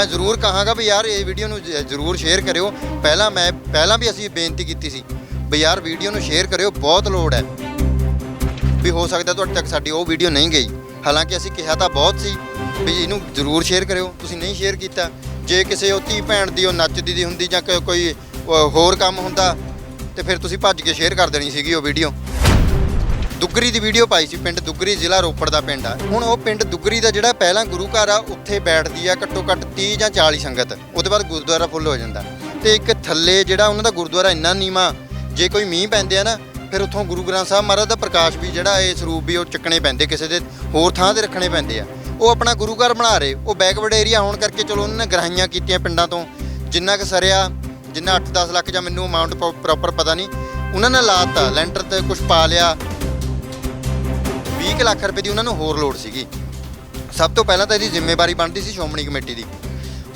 ਮੈਂ ਜ਼ਰੂਰ ਕਹਾਂਗਾ ਵੀ ਯਾਰ ਇਹ ਵੀਡੀਓ ਨੂੰ ਜ- ਜ਼ਰੂਰ ਸ਼ੇਅਰ ਕਰਿਓ। ਪਹਿਲਾਂ ਮੈਂ ਪਹਿਲਾਂ ਵੀ ਅਸੀਂ ਬੇਨਤੀ ਕੀਤੀ ਸੀ ਵੀ ਯਾਰ ਵੀਡੀਓ ਨੂੰ ਸ਼ੇਅਰ ਕਰਿਓ ਬਹੁਤ ਲੋੜ ਹੈ। ਵੀ ਹੋ ਸਕਦਾ ਤੁਹਾਡੇ ਤੱਕ ਸਾਡੀ ਉਹ ਵੀਡੀਓ ਨਹੀਂ ਗਈ। ਹਾਲਾਂਕਿ ਅਸੀਂ ਕਿਹਾ ਤਾਂ ਬਹੁਤ ਸੀ ਵੀ ਇਹਨੂੰ ਜ਼ਰੂਰ ਸ਼ੇਅਰ ਕਰਿਓ ਤੁਸੀਂ ਨਹੀਂ ਸ਼ੇਅਰ ਕੀਤਾ। ਜੇ ਕਿਸੇ ਉਹ ਧੀ ਭੈਣ ਦੀ ਉਹ ਨੱਚਦੀ ਦੀ ਹੁੰਦੀ ਜਾਂ ਕੋਈ- ਕੋਈ ਅ, ਹੋਰ ਕੰਮ ਹੁੰਦਾ ਤੇ ਫਿਰ ਤੁਸੀਂ ਭੱਜ ਕੇ ਸ਼ੇਅਰ ਕਰ ਦੇਣੀ ਸੀਗੀ ਉਹ ਵੀਡੀਓ ਦੁੱਗਰੀ ਦੀ ਵੀਡੀਓ ਪਾਈ ਸੀ, ਪਿੰਡ ਦੁੱਗਰੀ ਜ਼ਿਲ੍ਹਾ ਰੋਪੜ ਦਾ ਪਿੰਡ ਆ। ਹੁਣ ਉਹ ਪਿੰਡ ਦੁੱਗਰੀ ਦਾ ਜਿਹੜਾ ਪਹਿਲਾਂ ਗੁਰੂ ਘਰ ਆ, ਉੱਥੇ ਬੈਠਦੀ ਆ, ਘੱਟੋ ਘੱਟ 30 ਜਾਂ 40 ਸੰਗਤ। ਉਹਦੇ ਬਾਅਦ ਗੁਰਦੁਆਰਾ ਫੁੱਲ ਹੋ ਜਾਂਦਾ। ਤੇ ਇੱਕ ਥੱਲੇ ਜਿਹੜਾ ਉਹਨਾਂ ਦਾ ਗੁਰਦੁਆਰਾ ਇੰਨਾ ਨੀਵਾ, ਜੇ ਕੋਈ ਮੀਂਹ ਪੈਂਦੇ ਆ ਨਾ, ਫਿਰ ਉੱਥੋਂ ਗੁਰੂ ਗ੍ਰੰਥ ਸਾਹਿਬ ਮਹਾਰਾਜ ਦਾ ਪ੍ਰਕਾਸ਼ ਵੀ ਜਿਹੜਾ ਇਹ ਸਰੂਪ ਵੀ ਉਹ ਚੱਕਣੇ ਪੈਂਦੇ, ਕਿਸੇ ਦੇ ਹੋਰ ਥਾਂ ਤੇ ਰੱਖਣੇ ਪੈਂਦੇ ਆ। ਉਹ ਆਪਣਾ ਗੁਰੂ ਘਰ ਬਣਾ ਰਹੇ, ਉਹ ਬੈਕਵਰਡ ਏਰੀਆ ਹੋਣ ਕਰਕੇ ਚਲੋ ਉਹਨਾਂ ਨੇ ਗ੍ਰਾਹੀਆਂ ਕੀਤੀਆਂ ਪਿੰਡਾਂ ਤੋਂ। ਜਿੰਨਾ ਕੁ ਸਰਿਆ, ਜਿੰਨਾ 8-10 ਲੱਖ ਜਾਂ ਮੈਨੂੰ ਅਮਾਉਂਟ ਪ੍ਰੋਪਰ ਪਤਾ ਨਹੀਂ, ਉਹਨਾਂ ਨੇ ਲਾਤਾ ਲੈਂਟਰ ਤੇ ਕੁਝ ਪਾ ਲਿਆ 20 ਕੁ ਲੱਖ ਰੁਪਏ ਦੀ ਉਹਨਾਂ ਨੂੰ ਹੋਰ ਲੋੜ ਸੀਗੀ। ਸਭ ਤੋਂ ਪਹਿਲਾਂ ਤਾਂ ਇਹਦੀ ਜ਼ਿੰਮੇਵਾਰੀ ਬਣਦੀ ਸੀ ਸ਼੍ਰੋਮਣੀ ਕਮੇਟੀ ਦੀ।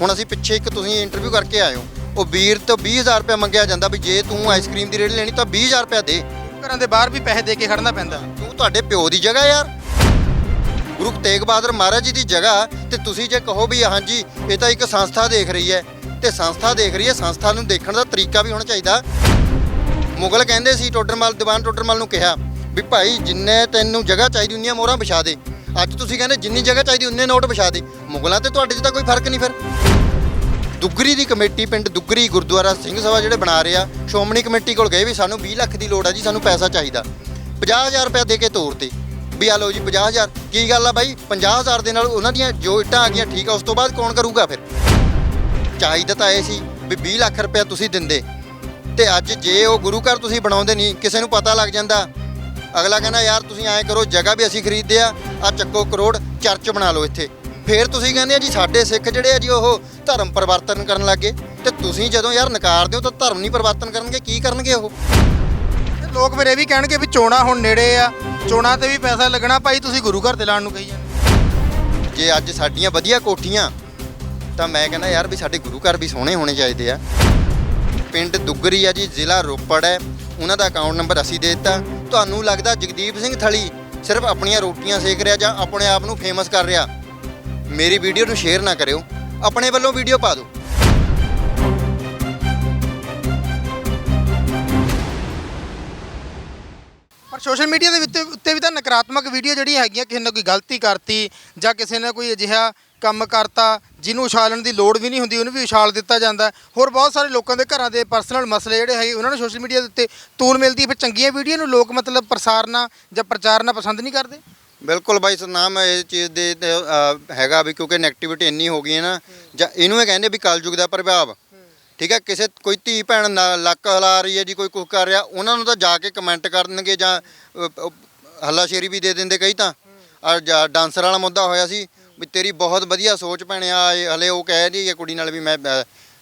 ਹੁਣ ਅਸੀਂ ਪਿੱਛੇ ਇੱਕ ਤੁਸੀਂ ਇੰਟਰਵਿਊ ਕਰਕੇ ਆਏ ਹੋ। ਉਹ ਵੀਰ ਤੋਂ 20000 ਰੁਪਏ ਮੰਗਿਆ ਜਾਂਦਾ ਵੀ ਜੇ ਤੂੰ ਆਈਸਕ੍ਰੀਮ ਦੀ ਰੇੜੀ ਲੈਣੀ ਤਾਂ 20000 ਰੁਪਏ ਦੇ। ਘਰਾਂ ਦੇ ਬਾਹਰ ਵੀ ਪੈਸੇ ਦੇ ਕੇ ਖੜਨਾ ਪੈਂਦਾ। ਤੂੰ ਤੁਹਾਡੇ ਪਿਓ ਦੀ ਜਗ੍ਹਾ ਯਾਰ। ਗੁਰੂ ਤੇਗ ਬਹਾਦਰ ਮਹਾਰਾਜ ਜੀ ਦੀ ਜਗ੍ਹਾ ਤੇ ਤੁਸੀਂ ਜੇ ਕਹੋ ਵੀ ਹਾਂਜੀ ਇਹ ਤਾਂ ਇੱਕ ਸੰਸਥਾ ਦੇਖ ਰਹੀ ਹੈ। ਤੇ ਸੰਸਥਾ ਦੇਖ ਰਹੀ ਹੈ ਸੰਸਥਾ ਨੂੰ ਦੇਖਣ ਦਾ ਤਰੀਕਾ ਵੀ ਹੋਣਾ ਚਾਹੀਦਾ। ਮੁਗਲ ਕਹਿੰਦੇ ਸੀ ਟੋਡਰਮਲ ਦੀਵਾਨ ਟੋਡਰਮਲ ਨੂੰ ਕਿਹਾ ਵੀ ਭਾਈ ਜਿੰਨੇ ਤੈਨੂੰ ਜਗ੍ਹਾ ਚਾਹੀਦੀ ਉਨੀਆਂ ਮੋਹਰਾਂ ਵਿਛਾ ਦੇ। ਅੱਜ ਤੁਸੀਂ ਕਹਿੰਦੇ ਜਿੰਨੀ ਜਗ੍ਹਾ ਚਾਹੀਦੀ, ਉਨੇ ਨੋਟ ਵਿਛਾ ਦੇ। ਮੁਗਲਾਂ ਤੇ ਤੁਹਾਡੇ 'ਚ ਤਾਂ ਕੋਈ ਫ਼ਰਕ ਨਹੀਂ ਫਿਰ। ਦੁੱਗਰੀ ਦੀ ਕਮੇਟੀ ਪਿੰਡ ਦੁੱਗਰੀ ਗੁਰਦੁਆਰਾ ਸਿੰਘ ਸਭਾ ਜਿਹੜੇ ਬਣਾ ਰਹੇ ਆ, ਸ਼੍ਰੋਮਣੀ ਕਮੇਟੀ ਕੋਲ ਗਏ ਵੀ ਸਾਨੂੰ 20 ਲੱਖ ਦੀ ਲੋੜ ਆ ਜੀ, ਸਾਨੂੰ ਪੈਸਾ ਚਾਹੀਦਾ। 50000 ਰੁਪਏ ਦੇ ਕੇ ਤੋਰਤੇ ਵੀ ਆ ਲਓ ਜੀ 50000 ਕੀ ਗੱਲ ਆ ਬਾਈ 50000 ਦੇ ਨਾਲ ਉਹਨਾਂ ਦੀਆਂ ਜੋ ਇੱਟਾਂ ਆ ਗਈਆਂ, ਠੀਕ ਆ, ਉਸ ਤੋਂ ਬਾਅਦ ਕੌਣ ਕਰੂਗਾ ਫਿਰ? ਚਾਹੀਦਾ ਤਾਂ ਇਹ ਸੀ ਵੀ 20 ਲੱਖ ਰੁਪਏ ਤੁਸੀਂ ਦਿੰਦੇ। ਤੇ ਅੱਜ ਜੇ ਉਹ ਗੁਰੂ ਘਰ ਤੁਸੀਂ ਬਣਾਉਂਦੇ ਨਹੀਂ, ਕਿਸੇ ਨੂੰ ਪਤਾ ਲੱਗ ਜਾਂਦਾ ਅਗਲਾ ਕਹਿੰਦਾ ਯਾਰ ਤੁਸੀਂ ਐਂ ਕਰੋ ਜਗ੍ਹਾ ਵੀ ਅਸੀਂ ਖਰੀਦਦੇ ਆ ਆ ਚੱਕੋ ਕਰੋੜ ਚਰਚ ਬਣਾ ਲਓ ਇੱਥੇ। ਫੇਰ ਤੁਸੀਂ ਕਹਿੰਦੇ ਆ ਜੀ ਸਾਡੇ ਸਿੱਖ ਜਿਹੜੇ ਆ ਜੀ ਉਹ ਧਰਮ ਪਰਿਵਰਤਨ ਕਰਨ ਲੱਗੇ ਤੇ ਤੁਸੀਂ ਜਦੋਂ ਯਾਰ ਨਕਾਰਦੇ ਹੋ ਤਾਂ ਧਰਮ ਨਹੀਂ ਪਰਿਵਰਤਨ ਕਰਨਗੇ ਕੀ ਕਰਨਗੇ ਉਹ? ਲੋਕ ਫਿਰ ਇਹ ਵੀ ਕਹਿਣਗੇ ਵੀ ਚੋਣਾ ਹੁਣ ਨੇੜੇ ਆ ਚੋਣਾ ਤੇ ਵੀ ਪੈਸਾ ਲੱਗਣਾ ਭਾਈ ਤੁਸੀਂ ਗੁਰੂ ਘਰ ਤੇ ਲਾਉਣ ਨੂੰ ਕਹੀ ਜਾਂਦੇ। ਜੇ ਅੱਜ ਸਾਡੀਆਂ ਵਧੀਆ ਕੋਠੀਆਂ ਤਾਂ ਮੈਂ ਕਹਿੰਦਾ ਯਾਰ ਵੀ ਸਾਡੇ ਗੁਰੂ ਘਰ ਵੀ ਸੋਹਣੇ ਹੋਣੇ ਚਾਹੀਦੇ ਆ। ਪਿੰਡ ਦੁੱਗਰੀ ਆ ਜੀ ਜ਼ਿਲ੍ਹਾ ਰੋਪੜ ਹੈ ਉਹਨਾਂ ਦਾ ਅਕਾਊਂਟ ਨੰਬਰ ਅਸੀਂ ਦੇ ਦਿੱਤਾ। ਤੁਹਾਨੂੰ ਲੱਗਦਾ ਜਗਦੀਪ ਸਿੰਘ ਥਲੀ ਸਿਰਫ ਆਪਣੀਆਂ ਰੋਟੀਆਂ ਸੇਕ ਰਿਹਾ ਜਾਂ ਆਪਣੇ ਆਪ ਨੂੰ ਫੇਮਸ ਕਰ ਰਿਹਾ? ਮੇਰੀ ਵੀਡੀਓ ਨੂੰ ਸ਼ੇਅਰ ਨਾ ਕਰਿਓ। ਆਪਣੇ ਵੱਲੋਂ ਵੀਡੀਓ ਪਾ ਦਿਓ। ਪਰ ਸੋਸ਼ਲ ਮੀਡੀਆ ਦੇ ਉੱਤੇ ਉੱਤੇ ਵੀ ਤਾਂ ਨਕਾਰਾਤਮਕ ਵੀਡੀਓ ਜਿਹੜੀਆਂ ਹੈਗੀਆਂ, ਕਿਸੇ ਨੇ ਕੋਈ ਗਲਤੀ ਕਰਤੀ ਜਾਂ ਕਿਸੇ ਨੇ ਕੋਈ ਅਜਿਹਾ ਕੰਮ ਕਰਤਾ ਜਿਹਨੂੰ ਉਛਾਲਣ ਦੀ ਲੋੜ ਵੀ ਨਹੀਂ ਹੁੰਦੀ ਉਹਨੂੰ ਵੀ ਉਛਾਲ ਦਿੱਤਾ ਜਾਂਦਾ। ਹੋਰ ਬਹੁਤ ਸਾਰੇ ਲੋਕਾਂ ਦੇ ਘਰਾਂ ਦੇ ਪਰਸਨਲ ਮਸਲੇ ਜਿਹੜੇ ਹੈਗੇ ਉਹਨਾਂ ਨੂੰ ਸੋਸ਼ਲ ਮੀਡੀਆ ਦੇ ਉੱਤੇ ਤੂਲ ਮਿਲਦੀ ਫਿਰ ਚੰਗੀਆਂ ਵੀਡੀਓ ਨੂੰ ਲੋਕ ਮਤਲਬ ਪ੍ਰਸਾਰਨਾ ਜਾਂ ਪ੍ਰਚਾਰਨਾ ਪਸੰਦ ਨਹੀਂ ਕਰਦੇ? ਬਿਲਕੁਲ ਬਾਈ ਸਨਾਮ ਇਸ ਚੀਜ਼ ਦੇ ਤੇ, ਅ, ਹੈਗਾ ਵੀ ਕਿਉਂਕਿ ਨੈਗੇਟਿਵਿਟੀ ਇੰਨੀ ਹੋ ਗਈ ਹੈ ਨਾ ਜਾਂ ਇਹਨੂੰ ਇਹ ਕਹਿੰਦੇ ਵੀ ਕਲਯੁਗ ਦਾ ਪ੍ਰਭਾਵ। ਠੀਕ ਹੈ ਕਿਸੇ ਕੋਈ ਧੀ ਭੈਣ ਨਾ- ਲੱਕ ਹਿਲਾ ਰਹੀ ਹੈ ਜੀ ਕੋਈ ਕੁਝ ਕਰ ਰਿਹਾ ਉਹਨਾਂ ਨੂੰ ਤਾਂ ਜਾ ਕੇ ਕਮੈਂਟ ਕਰਨਗੇ ਜਾਂ ਹੱਲਾਸ਼ੇਰੀ ਵੀ ਦੇ ਦਿੰਦੇ ਕਈ ਤਾਂ। ਆ ਡਾਂਸਰ ਵਾਲਾ ਮੁੱਦਾ ਹੋਇਆ ਸੀ ਵੀ ਤੇਰੀ ਬਹੁਤ ਵਧੀਆ ਸੋਚ ਭੈਣਿਆ ਇਹ ਹਲੇ ਉਹ ਕਹਿ ਰਹੀ ਹੈ ਕੁੜੀ ਨਾਲ ਵੀ ਮੈਂ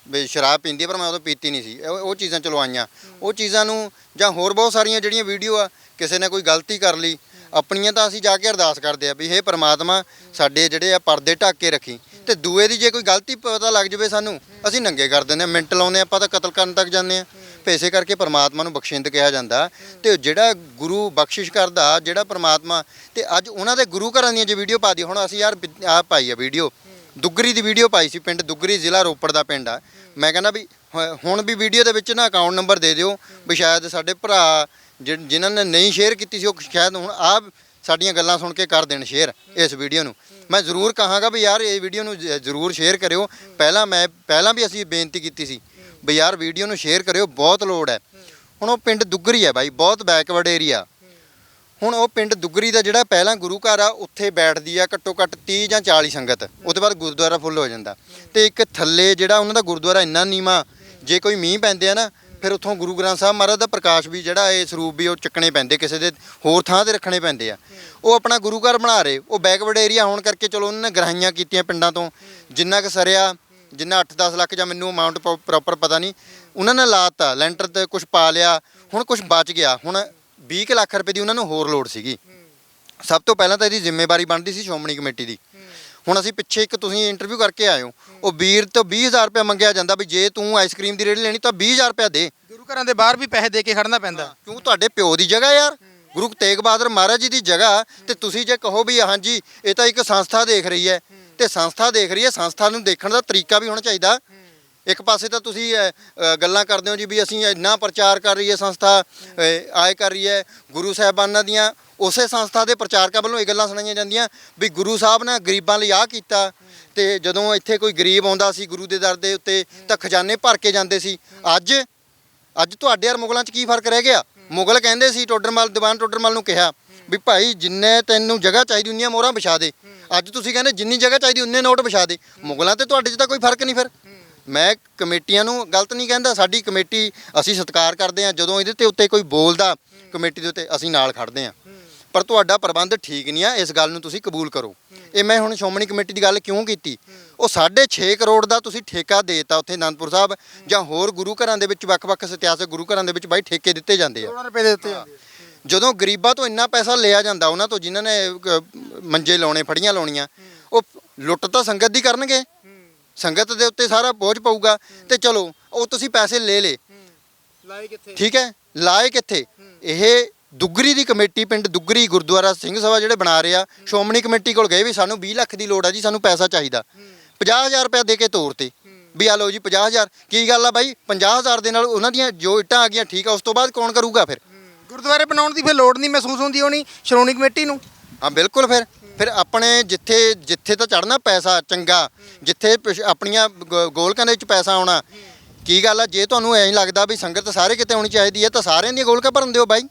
ਵੀ ਸ਼ਰਾਬ ਪੀਂਦੀ ਪਰ ਮੈਂ ਉਦੋਂ ਪੀਤੀ ਨਹੀਂ ਸੀ। ਉਹ ਉਹ ਚੀਜ਼ਾਂ ਚਲੋ ਆਈਆਂ ਉਹ ਚੀਜ਼ਾਂ ਨੂੰ ਜਾਂ ਹੋਰ ਬਹੁਤ ਸਾਰੀਆਂ ਜਿਹੜੀਆਂ ਵੀਡੀਓ ਆ ਕਿਸੇ ਨੇ ਕੋਈ ਗਲਤੀ ਕਰ ਲਈ ਆਪਣੀਆਂ ਤਾਂ ਅਸੀਂ ਜਾ ਕੇ ਅਰਦਾਸ ਕਰਦੇ ਆ ਵੀ ਹੇ ਪ੍ਰਮਾਤਮਾ ਸਾਡੇ ਜਿਹੜੇ ਆ ਪਰਦੇ ਢੱਕ ਕੇ ਰੱਖੀ ਤੇ ਦੂਏ ਦੀ ਜੇ ਕੋਈ ਗਲਤੀ ਪਤਾ ਲੱਗ ਜਾਵੇ ਸਾਨੂੰ ਅਸੀਂ ਨੰਗੇ ਕਰ ਦਿੰਦੇ ਆ। ਮਿੰਟ ਲਾਉਂਦੇ ਆ ਆਪਾਂ ਤਾਂ ਕਤਲ ਕਰਨ ਤੱਕ ਜਾਂਦੇ ਆ। ਪੈਸੇ ਕਰਕੇ ਪਰਮਾਤਮਾ ਨੂੰ ਬਖਸ਼ਿੰਦ ਕਿਹਾ ਜਾਂਦਾ ਤੇ ਜਿਹੜਾ ਗੁਰੂ ਬਖਸ਼ਿਸ਼ ਕਰਦਾ, ਜਿਹੜਾ ਪਰਮਾਤਮਾ, ਤੇ ਅੱਜ ਉਹਨਾਂ ਦੇ ਗੁਰੂ ਘਰਾਂ ਦੀਆਂ ਜੇ ਵੀਡੀਓ ਪਾ ਦੀ ਹੁਣ ਅਸੀਂ ਯਾਰ ਆ ਪਾਈ ਆ ਵੀਡੀਓ, ਦੁੱਗਰੀ ਦੀ ਵੀਡੀਓ ਪਾਈ ਸੀ ਪਿੰਡ, ਦੁੱਗਰੀ ਜ਼ਿਲ੍ਹਾ ਰੋਪੜ ਦਾ ਪਿੰਡ ਆ। ਮੈਂ ਕਹਿੰਦਾ ਵੀ ਹ- ਹੁਣ ਵੀ ਵੀਡੀਓ ਦੇ ਵਿੱਚ ਨਾ ਅਕਾਊਂਟ ਨੰਬਰ ਦੇ ਦਿਓ ਵੀ ਸ਼ਾਇਦ ਸਾਡੇ ਭਰਾ ਜਿ- ਜਿਨ੍ਹਾਂ ਨੇ ਨਹੀਂ ਸ਼ੇਅਰ ਕੀਤੀ ਸੀ, ਉਹ ਸ਼ਾਇਦ ਹੁਣ ਆ ਸਾਡੀਆਂ ਗੱਲਾਂ ਸੁਣ ਕੇ ਕਰ ਦੇਣ ਸ਼ੇਅਰ ਇਸ ਵੀਡੀਓ ਨੂੰ। ਮੈਂ ਜ਼ਰੂਰ ਕਹਾਂਗਾ ਵੀ ਯਾਰ, ਇਹ ਵੀਡੀਓ ਨੂੰ ਜ਼ਰੂਰ ਸ਼ੇਅਰ ਕਰਿਓ। ਪਹਿਲਾਂ ਮੈਂ, ਪਹਿਲਾਂ ਵੀ ਅਸੀਂ ਬੇਨਤੀ ਕੀਤੀ ਸੀ ਵੀ ਯਾਰ ਵੀਡੀਓ ਨੂੰ ਸ਼ੇਅਰ ਕਰਿਓ, ਬਹੁਤ ਲੋੜ ਹੈ। ਹੁਣ ਉਹ ਪਿੰਡ ਦੁੱਗਰੀ ਹੈ ਬਾਈ, ਬਹੁਤ ਬੈਕਵਰਡ ਏਰੀਆ ਹੁਣ ਉਹ ਪਿੰਡ ਦੁੱਗਰੀ ਦਾ ਜਿਹੜਾ ਪਹਿਲਾਂ ਗੁਰੂ ਘਰ ਆ, ਉੱਥੇ ਬੈਠਦੀ ਆ ਘੱਟੋ ਘੱਟ 30 ਜਾਂ 40 ਸੰਗਤ। ਉਹਦੇ ਬਾਅਦ ਗੁਰਦੁਆਰਾ ਫੁੱਲ ਹੋ ਜਾਂਦਾ। ਤੇ ਇੱਕ ਥੱਲੇ ਜਿਹੜਾ ਉਹਨਾਂ ਦਾ ਗੁਰਦੁਆਰਾ ਇੰਨਾ ਨੀਵਾ, ਜੇ ਕੋਈ ਮੀਂਹ ਪੈਂਦੇ ਆ ਨਾ, ਫਿਰ ਉੱਥੋਂ ਗੁਰੂ ਗ੍ਰੰਥ ਸਾਹਿਬ ਮਹਾਰਾਜ ਦਾ ਪ੍ਰਕਾਸ਼ ਵੀ ਜਿਹੜਾ ਇਹ ਸਰੂਪ ਵੀ ਉਹ ਚੱਕਣੇ ਪੈਂਦੇ, ਕਿਸੇ ਦੇ ਹੋਰ ਥਾਂ ਤੇ ਰੱਖਣੇ ਪੈਂਦੇ ਆ। ਉਹ ਆਪਣਾ ਗੁਰੂ ਘਰ ਬਣਾ ਰਹੇ, ਉਹ ਬੈਕਵਰਡ ਏਰੀਆ ਹੋਣ ਕਰਕੇ ਚਲੋ ਉਹਨਾਂ ਨੇ ਗ੍ਰਾਹੀਆਂ ਕੀਤੀਆਂ ਪਿੰਡਾਂ ਤੋਂ। ਜਿੰਨਾ ਕੁ ਸਰਿਆ ਜਿੰਨਾ 8-10 ਲੱਖ ਜਾਂ ਮੈਨੂੰ ਅਮਾਉਂਟ ਪ੍ਰੋਪਰ ਪਤਾ ਨਹੀਂ ਉਹਨਾਂ ਨੇ ਲਾਤਾ ਲੈਂਟਰ ਤੇ ਕੁਝ ਪਾ ਲਿਆ ਹੁਣ ਕੁਝ ਬਚ ਗਿਆ। ਹੁਣ 20 ਕੁ ਲੱਖ ਰੁਪਏ ਦੀ ਉਹਨਾਂ ਨੂੰ ਹੋਰ ਲੋੜ ਸੀਗੀ। ਸਭ ਤੋਂ ਪਹਿਲਾਂ ਤਾਂ ਇਹਦੀ ਜ਼ਿੰਮੇਵਾਰੀ ਬਣਦੀ ਸੀ ਸ਼੍ਰੋਮਣੀ ਕਮੇਟੀ ਦੀ। ਹੁਣ ਅਸੀਂ ਪਿੱਛੇ ਇੱਕ ਤੁਸੀਂ ਇੰਟਰਵਿਊ ਕਰਕੇ ਆਏ ਹੋ। ਉਹ ਵੀਰ ਤੋਂ 20000 ਰੁਪਏ ਮੰਗਿਆ ਜਾਂਦਾ ਵੀ ਜੇ ਤੂੰ ਆਈਸਕ੍ਰੀਮ ਦੀ ਰੇੜੀ ਲੈਣੀ ਤਾਂ 20000 ਰੁਪਏ ਦੇ। ਗੁਰੂ ਘਰਾਂ ਦੇ ਬਾਹਰ ਵੀ ਪੈਸੇ ਦੇ ਕੇ ਖੜਨਾ ਪੈਂਦਾ। ਕਿਉਂ? ਤੁਹਾਡੇ ਪਿਓ ਦੀ ਜਗ੍ਹਾ ਯਾਰ। ਗੁਰੂ ਤੇਗ ਬਹਾਦਰ ਮਹਾਰਾਜ ਜੀ ਦੀ ਜਗ੍ਹਾ। ਤੇ ਤੁਸੀਂ ਜੇ ਕਹੋ ਵੀ ਹਾਂਜੀ ਇਹ ਤਾਂ ਇੱਕ ਸੰਸਥਾ ਦੇਖ ਰਹੀ ਹੈ। ਤੇ ਸੰਸਥਾ ਦੇਖ ਰਹੀ ਹੈ ਸੰਸਥਾ ਨੂੰ ਦੇਖਣ ਦਾ ਤਰੀਕਾ ਵੀ ਹੋਣਾ ਚਾਹੀਦਾ। ਇੱਕ ਪਾਸੇ ਤਾਂ ਤੁਸੀਂ ਅ, ਗੱਲਾਂ ਕਰਦੇ ਹੋ ਜੀ ਵੀ ਅਸੀਂ ਇੰਨਾ ਪ੍ਰਚਾਰ ਕਰ ਰਹੀ ਹੈ ਸੰਸਥਾ ਅ, ਆਏ ਕਰ ਰਹੀ ਹੈ ਗੁਰੂ ਸਾਹਿਬਾਨਾਂ ਦੀਆਂ ਉਸੇ ਸੰਸਥਾ ਦੇ ਪ੍ਰਚਾਰਕਾਂ ਵੱਲੋਂ ਇਹ ਗੱਲਾਂ ਸੁਣਾਈਆਂ ਜਾਂਦੀਆਂ ਵੀ ਗੁਰੂ ਸਾਹਿਬ ਨੇ ਗਰੀਬਾਂ ਲਈ ਆਹ ਕੀਤਾ ਤੇ ਜਦੋਂ ਇੱਥੇ ਕੋਈ ਗਰੀਬ ਆਉਂਦਾ ਸੀ ਗੁਰੂ ਦੇ ਦਰ ਦੇ ਉੱਤੇ ਤਾਂ ਖਜ਼ਾਨੇ ਭਰ ਕੇ ਜਾਂਦੇ ਸੀ। ਅੱਜ ਅੱਜ ਤੁਹਾਡੇ ਯਾਰ ਮੁਗਲਾਂ 'ਚ ਕੀ ਫ਼ਰਕ ਰਹਿ ਗਿਆ? ਮੁਗਲ ਕਹਿੰਦੇ ਸੀ ਟੋਡਰਮਲ ਦੀਵਾਨ ਟੋਡਰਮਲ ਨੂੰ ਕਿਹਾ। ਵੀ ਭਾਈ ਜਿੰਨੇ ਤੈਨੂੰ ਜਗ੍ਹਾ ਚਾਹੀਦੀ ਉਨੀਆਂ ਮੋਹਰਾਂ ਵਿਛਾ ਦੇ। ਅੱਜ ਤੁਸੀਂ ਕਹਿੰਦੇ ਜਿੰਨੀ ਜਗ੍ਹਾ ਚਾਹੀਦੀ ਉਨੇ ਨੋਟ ਵਿਛਾ ਦੇ। ਮੁਗਲਾਂ ਤੇ ਤੁਹਾਡੇ 'ਚ ਤਾਂ ਕੋਈ ਫ਼ਰਕ ਨਹੀਂ ਫਿਰ। ਮੈਂ ਕਮੇਟੀਆਂ ਨੂੰ ਗਲਤ ਨਹੀਂ ਕਹਿੰਦਾ, ਸਾਡੀ ਕਮੇਟੀ ਅਸੀਂ ਸਤਿਕਾਰ ਕਰਦੇ ਹਾਂ ਜਦੋਂ ਇਹਦੇ ਤੇ ਉੱਤੇ ਕੋਈ ਬੋਲਦਾ, ਕਮੇਟੀ ਦੇ ਉੱਤੇ ਅਸੀਂ ਨਾਲ ਖੜਦੇ ਹਾਂ ਪਰ ਤੁਹਾਡਾ ਪ੍ਰਬੰਧ ਠੀਕ ਨਹੀਂ ਆ, ਇਸ ਗੱਲ ਨੂੰ ਤੁਸੀਂ ਕਬੂਲ ਕਰੋ। ਇਹ ਮੈਂ ਹੁਣ ਸ਼੍ਰੋਮਣੀ ਕਮੇਟੀ ਦੀ ਗੱਲ ਕਿਉਂ ਕੀਤੀ? ਉਹ 6.5 ਕਰੋੜ ਦਾ ਤੁਸੀਂ ਠੇਕਾ ਦੇਤਾ ਉੱਥੇ ਅਨੰਦਪੁਰ ਸਾਹਿਬ, ਜਾਂ ਹੋਰ ਗੁਰੂ ਘਰਾਂ ਦੇ ਵਿੱਚ ਵੱਖ-ਵੱਖ ਇਤਿਹਾਸਕ ਗੁਰੂ ਘਰਾਂ ਦੇ ਵਿੱਚ ਬਾਈ ਠੇਕੇ ਦਿੱਤੇ ਜਾਂਦੇ ਆ। ਕਰੋੜਾਂ ਰੁਪਏ ਦੇ ਦਿੱਤੇ ਜਾਂਦੇ ਆ। ਜਦੋਂ ਗਰੀਬਾਂ ਤੋਂ ਇੰਨਾ ਪੈਸਾ ਲਿਆ ਜਾਂਦਾ ਉਹਨਾਂ ਤੋਂ ਜਿਨ੍ਹਾਂ ਨੇ ਮੰਜੇ ਲਾਉਣੇ ਫੜੀਆਂ ਲਾਉਣੀਆਂ ਉਹ ਲੁੱਟ ਤਾਂ ਸੰਗਤ ਦੀ ਕਰਨਗੇ। ਸੰਗਤ ਦੇ ਉੱਤੇ ਸਾਰਾ ਬੋਝ ਪਊਗਾ ਤੇ ਚਲੋ ਉਹ ਤੁਸੀਂ ਪੈਸੇ ਲੈ ਲੇ। ਲਾਏ ਕਿੱਥੇ? ਠੀਕ ਹੈ? ਲਾਏ ਕਿੱਥੇ? ਇਹ ਦੁੱਗਰੀ ਦੀ ਕਮੇਟੀ ਪਿੰਡ ਦੁੱਗਰੀ ਗੁਰਦੁਆਰਾ ਸਿੰਘ ਸਭਾ ਜਿਹੜੇ ਬਣਾ ਰਹੇ ਆ ਸ਼੍ਰੋਮਣੀ ਕਮੇਟੀ ਕੋਲ ਗਏ ਵੀ ਸਾਨੂੰ 20 ਲੱਖ ਦੀ ਲੋੜ ਆ ਜੀ ਸਾਨੂੰ ਪੈਸਾ ਚਾਹੀਦਾ। 50000 ਰੁਪਏ ਦੇ ਕੇ ਤੋਰਤੇ ਵੀ ਆ ਲਓ ਜੀ 50000 ਕੀ ਗੱਲ ਆ ਬਾਈ? 50000 ਦੇ ਨਾਲ ਉਹਨਾਂ ਦੀਆਂ ਜੋ ਇੱਟਾਂ ਆ ਗਈਆਂ ਠੀਕ ਆ ਉਸ ਤੋਂ ਬਾਅਦ ਕੌਣ ਕਰੂਗਾ ਫਿਰ? ਗੁਰਦੁਆਰੇ ਬਣਾਉਣ ਦੀ ਫਿਰ ਲੋੜ ਨਹੀਂ, ਮਹਿਸੂਸ ਹੁੰਦੀ ਹੋਣੀ ਸ਼੍ਰੋਮਣੀ ਕਮੇਟੀ ਨੂੰ। ਹਾਂ, ਬਿਲਕੁਲ ਫਿਰ। ਫਿਰ ਆਪਣੇ ਜਿੱਥੇ ਜਿੱਥੇ ਤਾਂ ਚੜਨਾ ਪੈਸਾ ਚੰਗਾ, ਜਿੱਥੇ ਪਿਛ- ਆਪਣੀਆਂ ਗੋ- ਗੋਲਕਾਂ ਦੇ ਵਿੱਚ ਪੈਸਾ ਆਉਣਾ, ਕੀ ਗੱਲ ਆ? ਜੇ ਤੁਹਾਨੂੰ ਐਂ ਲੱਗਦਾ ਵੀ ਸੰਗਤ ਸਾਰੇ ਕਿਤੇ ਹੋਣੀ ਚਾਹੀਦੀ ਹੈ ਤਾਂ ਸਾਰਿਆਂ ਦੀਆਂ ਗੋਲਕਾਂ ਭਰਨ ਦਿਓ ਬਾਈ।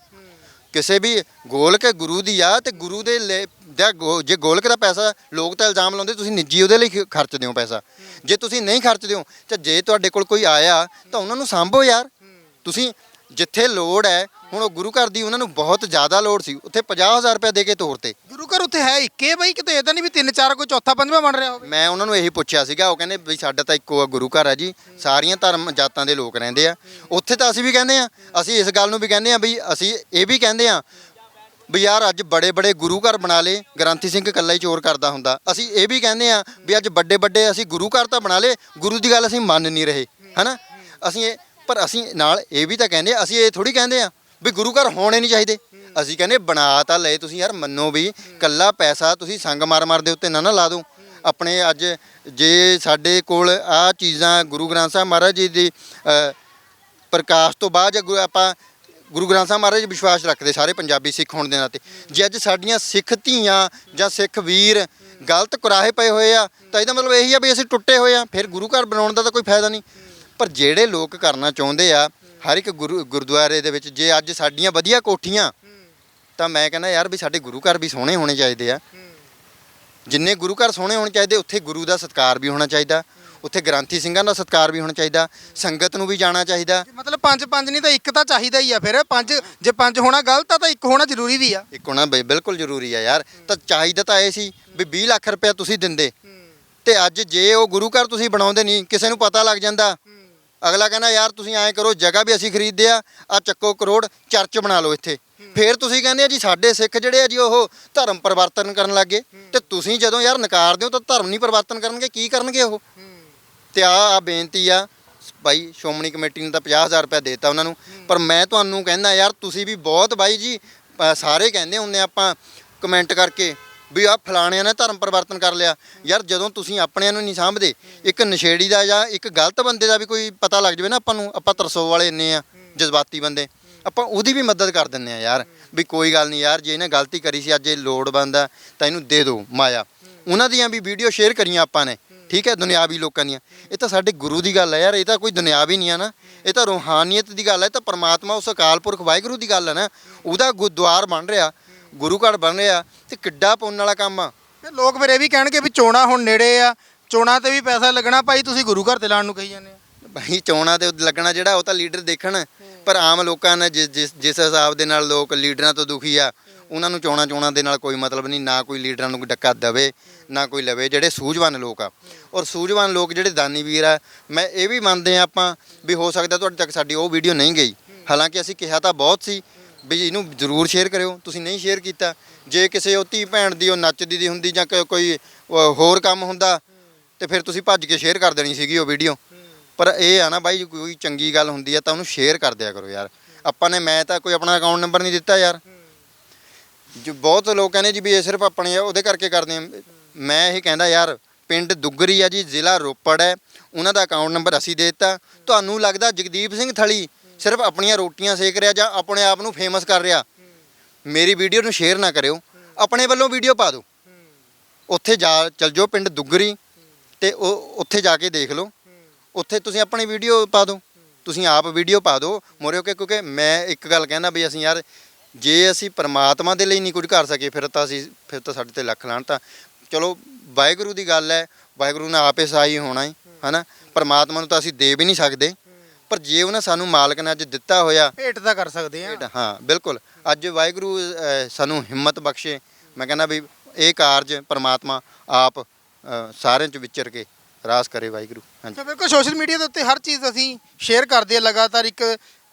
ਕਿਸੇ ਵੀ ਗੋਲਕ ਗੁਰੂ ਦੀ ਆ, ਤੇ ਗੁਰੂ ਦੇ ਲਈ- ਦਾ ਗੋ- ਜੇ ਗੋਲਕ ਦਾ ਪੈਸਾ ਲੋਕ ਤਾਂ ਇਲਜ਼ਾਮ ਲਾਉਂਦੇ, ਤੁਸੀਂ ਨਿੱਜੀ ਉਹਦੇ ਲਈ ਖ- ਖਰਚਦੇ ਹੋ ਪੈਸਾ। ਜੇ ਤੁਸੀਂ ਨਹੀਂ ਖਰਚਦੇ ਹੋ ਤਾਂ ਜੇ ਤੁਹਾਡੇ ਕੋਲ ਕੋਈ ਆਇਆ, ਤਾਂ ਉਹਨਾਂ ਨੂੰ ਸਾਂਭੋ ਯਾਰ। ਤੁਸੀਂ ਜਿੱਥੇ ਲੋੜ ਹੈ ਹੁਣ ਉਹ ਗੁਰੂ ਘਰ ਦੀ ਉਹਨਾਂ ਨੂੰ ਬਹੁਤ ਜ਼ਿਆਦਾ ਲੋੜ ਸੀ ਉੱਥੇ 50000 ਰੁਪਏ ਦੇ ਕੇ ਤੋਰਤੇ ਗੁਰੂ ਘਰ ਉੱਥੇ ਹੈ ਇੱਕੇ ਬਈ ਕਿਤੇ ਇਹ ਤਾਂ ਨਹੀਂ ਵੀ ਤਿੰਨ ਚਾਰ ਕੋਈ ਚੌਥਾ ਪੰਜਵਾਂ ਬਣ ਰਿਹਾ ਹੋਵੇ। ਮੈਂ ਉਹਨਾਂ ਨੂੰ ਇਹੀ ਪੁੱਛਿਆ ਸੀਗਾ ਉਹ ਕਹਿੰਦੇ ਵੀ ਸਾਡਾ ਤਾਂ ਇੱਕੋ ਆ ਗੁਰੂ ਘਰ ਆ ਜੀ ਸਾਰੀਆਂ ਧਰਮ ਜਾਤਾਂ ਦੇ ਲੋਕ ਰਹਿੰਦੇ ਆ। ਉੱਥੇ ਤਾਂ ਅਸੀਂ ਵੀ ਕਹਿੰਦੇ ਆ ਅਸੀਂ ਇਸ ਗੱਲ ਨੂੰ ਵੀ ਕਹਿੰਦੇ ਆ ਵੀ ਅਸੀਂ ਇਹ ਵੀ ਕਹਿੰਦੇ ਆ ਵੀ ਯਾਰ ਅੱਜ ਬੜੇ ਬੜੇ ਗੁਰੂ ਘਰ ਬਣਾ ਲੇ ਗ੍ਰੰਥੀ ਸਿੰਘ ਇਕੱਲਾ ਹੀ ਚੋਰ ਕਰਦਾ ਹੁੰਦਾ। ਅਸੀਂ ਇਹ ਵੀ ਕਹਿੰਦੇ ਆ ਵੀ ਅੱਜ ਵੱਡੇ ਵੱਡੇ ਅਸੀਂ ਗੁਰੂ ਘਰ ਤਾਂ ਬਣਾ ਲੇ ਗੁਰੂ ਦੀ ਗੱਲ ਅਸੀਂ ਮੰਨ ਨਹੀਂ ਰਹੇ ਹਨਾ? ਅਸੀਂ ਇਹ ਪਰ ਅਸੀਂ ਨਾਲ ਇਹ ਵੀ ਤਾਂ ਕਹਿੰਦੇ ਆ ਅਸੀਂ ਇਹ ਥੋੜੀ ਕਹਿੰਦੇ ਆ ਵੀ ਗੁਰੂ ਘਰ ਹੋਣੇ ਨਹੀਂ ਚਾਹੀਦੇ। ਅਸੀਂ ਕਹਿੰਦੇ ਬਣਾ ਤਾਂ ਲਏ ਤੁਸੀਂ ਯਾਰ, ਮੰਨੋ ਵੀ, ਕੱਲਾ ਪੈਸਾ ਤੁਸੀਂ ਸੰਗ ਮਾਰ ਮਾਰ ਦੇ ਉੱਤੇ ਨਾ ਨਾ ਲਾ ਦਿਓ। ਆਪਣੇ ਅੱਜ ਜੇ ਸਾਡੇ ਕੋਲ ਆ ਚੀਜ਼ਾਂ, ਗੁਰੂ ਗ੍ਰੰਥ ਸਾਹਿਬ ਮਹਾਰਾਜ ਜੀ ਦੀ ਪ੍ਰਕਾਸ਼ ਤੋਂ ਬਾਅਦ ਜੇ ਗੁ- ਆਪਾਂ ਗੁਰੂ ਗ੍ਰੰਥ ਸਾਹਿਬ ਮਹਾਰਾਜ ਵਿਸ਼ਵਾਸ ਰੱਖਦੇ ਸਾਰੇ ਪੰਜਾਬੀ ਸਿੱਖ ਹੋਣ ਦੇ ਨਾਤੇ। ਜੇ ਅੱਜ ਸਾਡੀਆਂ ਸਿੱਖ ਧੀਆਂ ਜਾਂ ਸਿੱਖ ਵੀਰ ਗਲਤ ਕੁਰਾਹੇ ਪਏ ਹੋਏ ਆ, ਤਾਂ ਇਹਦਾ ਮਤਲਬ ਇਹੀ ਆ ਵੀ ਅਸੀਂ ਟੁੱਟੇ ਹੋਏ ਆ, ਫਿਰ ਗੁਰੂ ਘਰ ਬਣਾਉਣ ਦਾ ਤਾਂ ਕੋਈ ਫਾਇਦਾ ਨਹੀਂ। ਪਰ ਜਿਹੜੇ ਲੋਕ ਕਰਨਾ ਚਾਹੁੰਦੇ ਆ ਹਰ ਇੱਕ ਗੁਰੂ ਗੁਰਦੁਆਰੇ ਦੇ ਵਿੱਚ ਜੇ ਅੱਜ ਸਾਡੀਆਂ ਵਧੀਆ ਕੋਠੀਆਂ ਤਾਂ ਮੈਂ ਕਹਿੰਦਾ ਯਾਰ ਵੀ ਸਾਡੇ ਗੁਰੂ ਘਰ ਵੀ ਸੋਹਣੇ ਹੋਣੇ ਚਾਹੀਦੇ ਆ। ਜਿੰਨੇ ਗੁਰੂ ਘਰ ਸੋਹਣੇ ਹੋਣੇ ਚਾਹੀਦੇ ਉੱਥੇ ਗੁਰੂ ਦਾ ਸਤਿਕਾਰ ਵੀ ਹੋਣਾ ਚਾਹੀਦਾ ਉੱਥੇ ਗ੍ਰੰਥੀ ਸਿੰਘਾਂ ਦਾ ਸਤਿਕਾਰ ਵੀ ਹੋਣਾ ਚਾਹੀਦਾ ਸੰਗਤ ਨੂੰ ਵੀ ਜਾਣਾ ਚਾਹੀਦਾ। ਮਤਲਬ ਪੰਜ ਪੰਜ ਨਹੀਂ ਤਾਂ ਇੱਕ ਤਾਂ ਚਾਹੀਦਾ ਹੀ ਆ ਫਿਰ ਪੰਜ ਜੇ ਪੰਜ ਹੋਣਾ ਗਲਤ ਆ ਤਾਂ ਇੱਕ ਹੋਣਾ ਜ਼ਰੂਰੀ ਵੀ ਆ। ਇੱਕ ਹੋਣਾ ਬਿਲਕੁਲ ਜ਼ਰੂਰੀ ਆ ਯਾਰ ਤਾਂ ਚਾਹੀਦਾ ਤਾਂ ਇਹ ਸੀ ਵੀ 20 ਲੱਖ ਰੁਪਇਆ ਤੁਸੀਂ ਦਿੰਦੇ। ਤੇ ਅੱਜ ਜੇ ਉਹ ਗੁਰੂ ਘਰ ਤੁਸੀਂ ਬਣਾਉਂਦੇ ਨਹੀਂ ਕਿਸੇ ਨੂੰ ਪਤਾ ਲੱਗ ਜਾਂਦਾ ਅਗਲਾ ਕਹਿੰਦਾ ਯਾਰ ਤੁਸੀਂ ਐਂ ਕਰੋ ਜਗ੍ਹਾ ਵੀ ਅਸੀਂ ਖਰੀਦਦੇ ਆ ਆ ਚੱਕੋ ਕਰੋੜ ਚਰਚ ਬਣਾ ਲਓ ਇੱਥੇ। ਫੇਰ ਤੁਸੀਂ ਕਹਿੰਦੇ ਆ ਜੀ ਸਾਡੇ ਸਿੱਖ ਜਿਹੜੇ ਆ ਜੀ ਉਹ ਧਰਮ ਪਰਿਵਰਤਨ ਕਰਨ ਲੱਗੇ। ਤੇ ਤੁਸੀਂ ਜਦੋਂ ਯਾਰ ਨਕਾਰਦੇ ਹੋ ਤਾਂ ਧਰਮ ਨਹੀਂ ਪਰਿਵਰਤਨ ਕਰਨਗੇ ਕੀ ਕਰਨਗੇ ਉਹ? ਤੇ ਆ ਆ ਬੇਨਤੀ ਆ ਬਾਈ ਸ਼੍ਰੋਮਣੀ ਕਮੇਟੀ ਨੇ ਤਾਂ 50000 ਰੁਪਏ ਦੇਤਾ ਉਹਨਾਂ ਨੂੰ। ਪਰ ਮੈਂ ਤੁਹਾਨੂੰ ਕਹਿੰਦਾ ਯਾਰ ਤੁਸੀਂ ਵੀ ਬਹੁਤ ਬਾਈ ਜੀ ਸਾਰੇ ਕਹਿੰਦੇ ਹੁੰਦੇ ਆਪਾਂ ਕਮੈਂਟ ਕਰਕੇ ਵੀ ਆ ਫਲਾਣਿਆਂ ਨੇ ਧਰਮ ਪਰਿਵਰਤਨ ਕਰ ਲਿਆ। ਯਾਰ ਜਦੋਂ ਤੁਸੀਂ ਆਪਣਿਆਂ ਨੂੰ ਨਹੀਂ ਸਾਂਭਦੇ, ਇੱਕ ਨਸ਼ੇੜੀ ਦਾ ਜਾਂ ਇੱਕ ਗਲਤ ਬੰਦੇ ਦਾ ਵੀ ਕੋਈ ਪਤਾ ਲੱਗ ਜਾਵੇ ਨਾ ਆਪਾਂ ਨੂੰ, ਆਪਾਂ ਤਰਸੋ ਵਾਲੇ ਇੰਨੇ ਆ, ਜਜ਼ਬਾਤੀ ਬੰਦੇ। ਆਪਾਂ ਉਹਦੀ ਵੀ ਮਦਦ ਕਰ ਦਿੰਦੇ ਆ ਯਾਰ, ਵੀ ਕੋਈ ਗੱਲ ਨਹੀਂ ਯਾਰ, ਜੇ ਇਹਨੇ ਗਲਤੀ ਕਰੀ ਸੀ, ਅੱਜ ਇਹ ਲੋੜਵੰਦ ਆ, ਤਾਂ ਇਹਨੂੰ ਦੇ ਦਿਓ ਮਾਇਆ। ਉਹਨਾਂ ਦੀਆਂ ਵੀ ਵੀਡੀਓ ਸ਼ੇਅਰ ਕਰੀਆਂ ਆਪਾਂ ਨੇ, ਠੀਕ ਹੈ, ਦੁਨਿਆਵੀ ਲੋਕਾਂ ਦੀਆਂ। ਇਹ ਤਾਂ ਸਾਡੇ ਗੁਰੂ ਦੀ ਗੱਲ ਹੈ ਯਾਰ, ਇਹ ਤਾਂ ਕੋਈ ਦੁਨਿਆਵੀ ਨਹੀਂ ਆ ਨਾ। ਇਹ ਤਾਂ ਰੂਹਾਨੀਅਤ ਦੀ ਗੱਲ ਹੈ ਤਾਂ ਪਰਮਾਤਮਾ ਉਸ ਅਕਾਲ ਪੁਰਖ ਵਾਹਿਗੁਰੂ ਦੀ ਗੱਲ ਹੈ ਨਾ। ਉਹਦਾ ਗੁਰਦੁਆਰ ਬਣ ਰਿਹਾ। ਗੁਰੂ ਘਰ ਬਣ ਰਿਹਾ ਤੇ ਕਿੱਡਾ ਪੁੰਨ ਵਾਲਾ ਕੰਮ ਆ। ਤੇ ਲੋਕ ਫਿਰ ਇਹ ਵੀ ਕਹਿਣਗੇ ਵੀ ਚੋਣਾ ਹੁਣ ਨੇੜੇ ਆ ਚੋਣਾ ਤੇ ਵੀ ਪੈਸਾ ਲੱਗਣਾ ਭਾਈ ਤੁਸੀਂ ਗੁਰੂ ਘਰ ਤੇ ਲਾਣ ਨੂੰ ਕਹੀ ਜਾਂਦੇ ਆ ਭਾਈ ਚੋਣਾਂ ਤੇ ਲੱਗਣਾ ਜਿਹੜਾ ਉਹ ਤਾਂ ਲੀਡਰ ਦੇਖਣ ਪਰ ਆਮ ਲੋਕਾਂ ਨੇ ਜਿਸ ਜਿਸ ਜਿਸ ਹਿਸਾਬ ਦੇ ਨਾਲ ਲੋਕ ਲੀਡਰਾਂ ਤੋਂ ਦੁਖੀ ਆ ਉਹਨਾਂ ਨੂੰ ਚੋਣਾਂ ਚੋਣਾਂ ਦੇ ਨਾਲ ਕੋਈ ਮਤਲਬ ਨਹੀਂ ਨਾ ਕੋਈ ਲੀਡਰਾਂ ਨੂੰ ਡੱਕਾ ਦੇਵੇ ਨਾ ਕੋਈ ਲਵੇ ਜਿਹੜੇ ਸੂਝਵਾਨ ਲੋਕ ਆ। ਔਰ ਸੂਝਵਾਨ ਲੋਕ ਜਿਹੜੇ ਦਾਨੀ ਵੀਰ ਆ ਮੈਂ ਇਹ ਵੀ ਮੰਨਦੇ ਆ ਆਪਾਂ ਵੀ ਹੋ ਸਕਦਾ ਤੁਹਾਡੇ ਤੱਕ ਸਾਡੀ ਉਹ ਵੀਡੀਓ ਨਹੀਂ ਗਈ। ਹਾਲਾਂਕਿ ਅਸੀਂ ਕਿਹਾ ਤਾਂ ਬਹੁਤ ਸੀ ਵੀ ਇਹਨੂੰ ਜ਼ਰੂਰ ਸ਼ੇਅਰ ਕਰਿਓ। ਤੁਸੀਂ ਨਹੀਂ ਸ਼ੇਅਰ ਕੀਤਾ ਜੇ ਕਿਸੇ ਉਹ ਧੀ ਭੈਣ ਦੀ ਉਹ ਨੱਚਦੀ ਦੀ ਹੁੰਦੀ ਜਾਂ ਕ- ਕੋਈ ਅ, ਹੋਰ ਕੰਮ ਹੁੰਦਾ ਤੇ ਫਿਰ ਤੁਸੀਂ ਭੱਜ ਕੇ ਸ਼ੇਅਰ ਕਰ ਦੇਣੀ ਸੀਗੀ ਉਹ ਵੀਡੀਓ ਪਰ ਇਹ ਆ ਨਾ ਬਾਈ ਜੇ ਕੋਈ ਚੰਗੀ ਗੱਲ ਹੁੰਦੀ ਆ ਤਾਂ ਉਹਨੂੰ ਸ਼ੇਅਰ ਕਰ ਦਿਆ ਕਰੋ ਯਾਰ। ਆਪਾਂ ਨੇ ਮੈਂ ਤਾਂ ਕੋਈ ਆਪਣਾ ਅਕਾਊਂਟ ਨੰਬਰ ਨਹੀਂ ਦਿੱਤਾ ਯਾਰ। ਜੋ ਬਹੁਤ ਲੋਕ ਕਹਿੰਦੇ ਜੀ ਵੀ ਇਹ ਸਿਰਫ ਆਪਣੇ ਆ, ਉਹਦੇ ਕਰਕੇ ਕਰਦੇ ਆ। ਮੈਂ ਇਹ ਕਹਿੰਦਾ ਯਾਰ ਪਿੰਡ ਦੁੱਗਰੀ ਆ ਜੀ ਜ਼ਿਲ੍ਹਾ ਰੋਪੜ ਹੈ। ਉਹਨਾਂ ਦਾ ਅਕਾਊਂਟ ਨੰਬਰ ਅਸੀਂ ਦੇ ਦਿੱਤਾ। ਤੁਹਾਨੂੰ ਲੱਗਦਾ ਜਗਦੀਪ ਸਿੰਘ ਥਲੀ ਸਿਰਫ ਆਪਣੀਆਂ ਰੋਟੀਆਂ ਸੇਕ ਰਿਹਾ ਜਾਂ ਆਪਣੇ ਆਪ ਨੂੰ ਫੇਮਸ ਕਰ ਰਿਹਾ। ਮੇਰੀ ਵੀਡੀਓ ਨੂੰ ਸ਼ੇਅਰ ਨਾ ਕਰਿਓ। ਆਪਣੇ ਵੱਲੋਂ ਵੀਡੀਓ ਪਾ ਦਿਓ। ਉੱਥੇ ਜਾ, ਚਲ ਜਾਓ ਪਿੰਡ ਦੁੱਗਰੀ ਤੇ ਉਹ ਉੱਥੇ ਜਾ ਕੇ ਦੇਖ ਲਓ। ਉੱਥੇ ਤੁਸੀਂ ਆਪਣੀ ਵੀਡੀਓ ਪਾ ਦਿਓ। ਤੁਸੀਂ ਆਪ ਵੀਡੀਓ ਪਾ ਦਿਓ। ਮੋਰਿਓ ਕਿ ਕਿਉਂਕਿ ਮੈਂ ਇੱਕ ਗੱਲ ਕਹਿੰਦਾ ਵੀ ਅਸੀਂ ਯਾਰ, ਜੇ ਅਸੀਂ ਪਰਮਾਤਮਾ ਦੇ ਲਈ ਨਹੀਂ ਕੁਝ ਕਰ ਸਕੇ ਫਿਰ ਤਾਂ ਅਸੀਂ, ਫਿਰ ਤਾਂ ਸਾਡੇ ਤੇ ਲੱਖ ਲਾਣ ਤਾਂ ਚਲੋ, ਵਾਹਿਗੁਰੂ ਦੀ ਗੱਲ ਹੈ। ਵਾਹਿਗੁਰੂ ਨੇ ਆਪੇ ਸਾਈ ਹੋਣਾ ਹੀ ਹਨਾ? ਪਰਮਾਤਮਾ ਨੂੰ ਤਾਂ ਅਸੀਂ ਦੇ ਵੀ ਨਹੀਂ ਸਕਦੇ। ਪਰ ਜੇ ਉਹਨਾਂ ਸਾਨੂੰ ਮਾਲਕ ਨੇ ਅੱਜ ਦਿੱਤਾ ਹੋਇਆ ਭੇਟ ਤਾਂ ਕਰ ਸਕਦੇ ਆ। ਹਾਂ ਬਿਲਕੁਲ। ਅੱਜ ਵਾਹਿਗੁਰੂ ਸਾਨੂੰ ਹਿੰਮਤ ਬਖਸ਼ੇ। ਮੈਂ ਕਹਿੰਦਾ ਵੀ ਇਹ ਕਾਰਜ ਪਰਮਾਤਮਾ ਆਪ ਸਾਰਿਆਂ ਚ ਵਿਚਰ ਕੇ ਰਾਸ ਕਰੇ ਵਾਹਿਗੁਰੂ। ਹਾਂਜੀ। ਬਿਲਕੁਲ ਸੋਸ਼ਲ ਮੀਡੀਆ ਦੇ ਉੱਤੇ ਹਰ ਚੀਜ਼ ਅਸੀਂ ਸ਼ੇਅਰ ਕਰਦੇ ਹਾਂ ਲਗਾਤਾਰ ਇੱਕ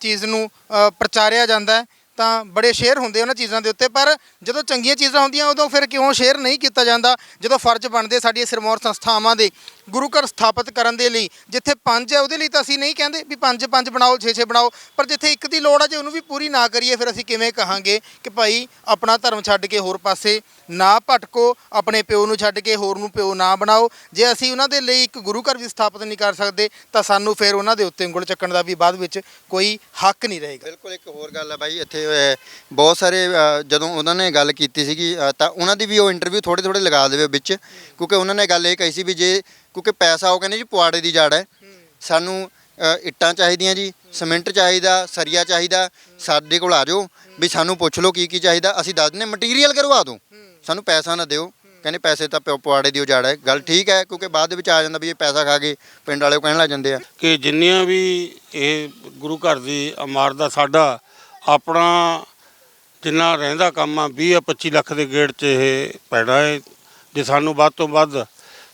ਚੀਜ਼ ਨੂੰ ਅ, ਪ੍ਰਚਾਰਿਆ ਜਾਂਦਾ ਹੈ ਤਾਂ ਬੜੇ ਸ਼ੇਅਰ ਹੁੰਦੇ ਉਹਨਾਂ ਚੀਜ਼ਾਂ ਦੇ ਉੱਤੇ। ਪਰ ਜਦੋਂ ਚੰਗੀਆਂ ਚੀਜ਼ਾਂ ਹੁੰਦੀਆਂ ਉਦੋਂ ਫਿਰ ਕਿਉਂ ਸ਼ੇਅਰ ਨਹੀਂ ਕੀਤਾ ਜਾਂਦਾ? ਜਦੋਂ ਫਰਜ਼ ਬਣਦੇ ਸਾਡੀਆਂ ਸਿਰਮੌਰ ਸੰਸਥਾਵਾਂ ਦੇ ਗੁਰੂ ਘਰ ਸਥਾਪਿਤ ਕਰਨ ਦੇ ਲਈ। ਜਿੱਥੇ ਪੰਜ ਹੈ, ਉਹਦੇ ਲਈ ਤਾਂ ਅਸੀਂ ਨਹੀਂ ਕਹਿੰਦੇ ਵੀ ਪੰਜ ਪੰਜ ਬਣਾਓ 6-6 ਬਣਾਓ। ਪਰ ਜਿੱਥੇ ਇੱਕ ਦੀ ਲੋੜ ਹੈ ਜੇ ਉਹਨੂੰ ਵੀ ਪੂਰੀ ਨਾ ਕਰੀਏ, ਫਿਰ ਅਸੀਂ ਕਿਵੇਂ ਕਹਾਂਗੇ ਕਿ ਭਾਈ ਆਪਣਾ ਧਰਮ ਛੱਡ ਕੇ ਹੋਰ ਪਾਸੇ ਨਾ ਭਟਕੋ, ਆਪਣੇ ਪਿਓ ਨੂੰ ਛੱਡ ਕੇ ਹੋਰ ਨੂੰ ਪਿਓ ਨਾ ਬਣਾਓ। ਜੇ ਅਸੀਂ ਉਹਨਾਂ ਦੇ ਲਈ ਇੱਕ ਗੁਰੂ ਘਰ ਵੀ ਸਥਾਪਿਤ ਨਹੀਂ ਕਰ ਸਕਦੇ, ਤਾਂ ਸਾਨੂੰ ਫਿਰ ਉਹਨਾਂ ਦੇ ਉੱਤੇ ਉਂਗਲ ਚੱਕਣ ਦਾ ਵੀ ਬਾਅਦ ਵਿੱਚ ਕੋਈ ਹੱਕ ਨਹੀਂ ਰਹੇਗਾ। ਬਿਲਕੁਲ, ਇੱਕ ਹੋਰ ਗੱਲ ਹੈ ਬਾਈ, ਇੱਥੇ ਬਹੁਤ ਸਾਰੇ ਜਦੋਂ ਉਹਨਾਂ ਨੇ ਗੱਲ ਕੀਤੀ ਸੀਗੀ ਤਾਂ ਉਹਨਾਂ ਦੀ ਵੀ ਉਹ ਇੰਟਰਵਿਊ ਥੋੜੇ ਥੋੜੇ ਲਗਾ ਦੇਵੇ ਵਿੱਚ। ਕਿਉਂਕਿ ਉਹਨਾਂ ਨੇ ਗੱਲ ਇਹ ਕਹੀ ਸੀ ਵੀ ਜੇ ਕਿਉਂਕਿ ਪੈਸਾ ਉਹ ਕਹਿੰਦੇ ਜੀ ਪੁਆੜੇ ਦੀ ਜੜ ਹੈ। ਸਾਨੂੰ ਇੱਟਾਂ ਚਾਹੀਦੀਆਂ ਜੀ ਸਿਮੈਂਟ ਚਾਹੀਦਾ ਸਰੀਆ ਚਾਹੀਦਾ ਸਾਡੇ ਕੋਲ ਆ ਜਾਓ। ਵੀ ਸਾਨੂੰ ਪੁੱਛ ਲਓ ਕੀ ਕੀ ਚਾਹੀਦਾ ਅਸੀਂ ਦੱਸ ਦਿੰਦੇ ਮਟੀਰੀਅਲ ਕਰਵਾ ਦਿਓ। ਸਾਨੂੰ ਪੈਸਾ ਨਾ ਦਿਓ। ਕਹਿੰਦੇ ਪੈਸੇ ਤਾਂ ਪਿਓ- ਪੁਆੜੇ ਦੀ ਉਹ ਜੜ ਹੈ। ਗੱਲ ਠੀਕ ਹੈ ਕਿਉਂਕਿ ਬਾਅਦ ਦੇ ਵਿੱਚ ਆ ਜਾਂਦਾ ਵੀ ਇਹ ਪੈਸਾ ਖਾ ਕੇ ਪਿੰਡ ਵਾਲੇ ਉਹ ਕਹਿਣ ਲੱਗ ਜਾਂਦੇ ਆ। ਕਿ ਜਿੰਨੀਆਂ ਵੀ ਇਹ ਗੁਰੂ ਘਰ ਦੀ ਇਮਾਰਤ ਦਾ ਸਾਡਾ ਆਪਣਾ ਜਿੰਨਾ ਰਹਿੰਦਾ ਕੰਮ ਆ 20 ਆ 25 ਲੱਖ ਦੇ ਗੇੜ 'ਚ ਇਹ ਪੈਣਾ ਹੈ। ਜੇ ਸਾਨੂੰ ਵੱਧ ਤੋਂ ਵੱਧ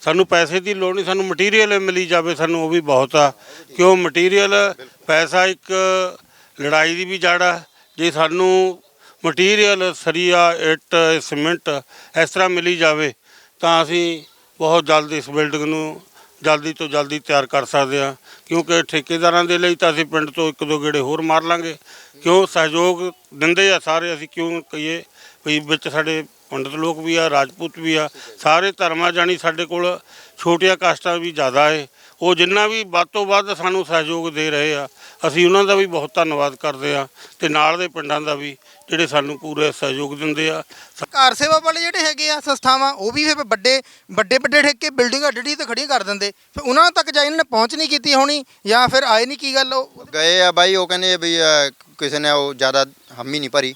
ਸਾਨੂੰ ਪੈਸੇ ਦੀ ਲੋੜ ਨਹੀਂ, ਸਾਨੂੰ ਮਟੀਰੀਅਲ ਮਿਲੀ ਜਾਵੇ ਸਾਨੂੰ, ਉਹ ਵੀ ਬਹੁਤ ਆ। ਕਿਉਂ? ਮਟੀਰੀਅਲ ਪੈਸਾ ਇੱਕ ਲੜਾਈ ਦੀ ਵੀ ਜੜ ਆ। ਜੇ ਸਾਨੂੰ ਮਟੀਰੀਅਲ ਸਰੀਆ, ਇੱਟ ਸੀਮੈਂਟ ਇਸ ਤਰ੍ਹਾਂ ਮਿਲੀ ਜਾਵੇ, ਤਾਂ ਅਸੀਂ ਬਹੁਤ ਜਲਦ ਇਸ ਬਿਲਡਿੰਗ ਨੂੰ ਜਲਦੀ ਤੋਂ ਜਲਦੀ ਤਿਆਰ ਕਰ ਸਕਦੇ ਹਾਂ। ਕਿਉਂਕਿ ਠੇਕੇਦਾਰਾਂ ਦੇ ਲਈ ਤਾਂ ਅਸੀਂ ਪਿੰਡ ਤੋਂ ਇੱਕ ਦੋ ਗੇੜੇ ਹੋਰ ਮਾਰ ਲਾਂਗੇ। ਕਿਉਂ? ਸਹਿਯੋਗ ਦਿੰਦੇ ਆ ਸਾਰੇ, ਅਸੀਂ ਕਿਉਂ ਕਹੀਏ? ਵੀ ਵਿੱਚ ਸਾਡੇ ਪੰਡਤ ਲੋਕ ਵੀ ਆ ਰਾਜਪੂਤ ਵੀ ਆ ਸਾਰੇ ਧਰਮਾਂ ਜਾਣੀ ਸਾਡੇ ਕੋਲ ਛੋਟੀਆਂ ਕਾਸਟਾਂ ਵੀ ਜ਼ਿਆਦਾ ਏ। ਉਹ ਜਿੰਨਾ ਵੀ ਵੱਧ ਤੋਂ ਵੱਧ ਸਾਨੂੰ ਸਹਿਯੋਗ ਦੇ ਰਹੇ ਆ ਅਸੀਂ ਉਹਨਾਂ ਦਾ ਵੀ ਬਹੁਤ ਧੰਨਵਾਦ ਕਰਦੇ ਆ ਤੇ ਨਾਲ ਦੇ ਪਿੰਡਾਂ ਦਾ ਵੀ ਜਿਹੜੇ ਸਾਨੂੰ ਪੂਰੇ ਸਹਿਯੋਗ ਦਿੰਦੇ ਆ। ਕਾਰ ਸੇਵਾ ਵਾਲੇ ਜਿਹੜੇ ਹੈਗੇ ਆ ਸੰਸਥਾਵਾਂ ਉਹ ਵੀ ਫਿਰ ਵੱਡੇ ਵੱਡੇ ਵੱਡੇ ਠੇਕੇ ਬਿਲਡਿੰਗਾਂ ਡੱਡੀ ਤੇ ਖੜੀਆਂ ਕਰ ਦਿੰਦੇ। ਫਿਰ ਉਹਨਾਂ ਤੱਕ ਜਾ ਇਹਨਾਂ ਨੇ ਪਹੁੰਚ ਨਹੀਂ ਕੀਤੀ ਹੋਣੀ ਜਾਂ ਫਿਰ ਆਏ ਨਹੀਂ ਕੀ ਗੱਲ ਉਹ? ਗਏ ਆ ਬਾਈ ਉਹ ਕਹਿੰਦੇ ਵੀ ਕਿਸੇ ਨੇ ਉਹ ਜ਼ਿਆਦਾ ਹਮੀ ਨਹੀਂ ਭਰੀ।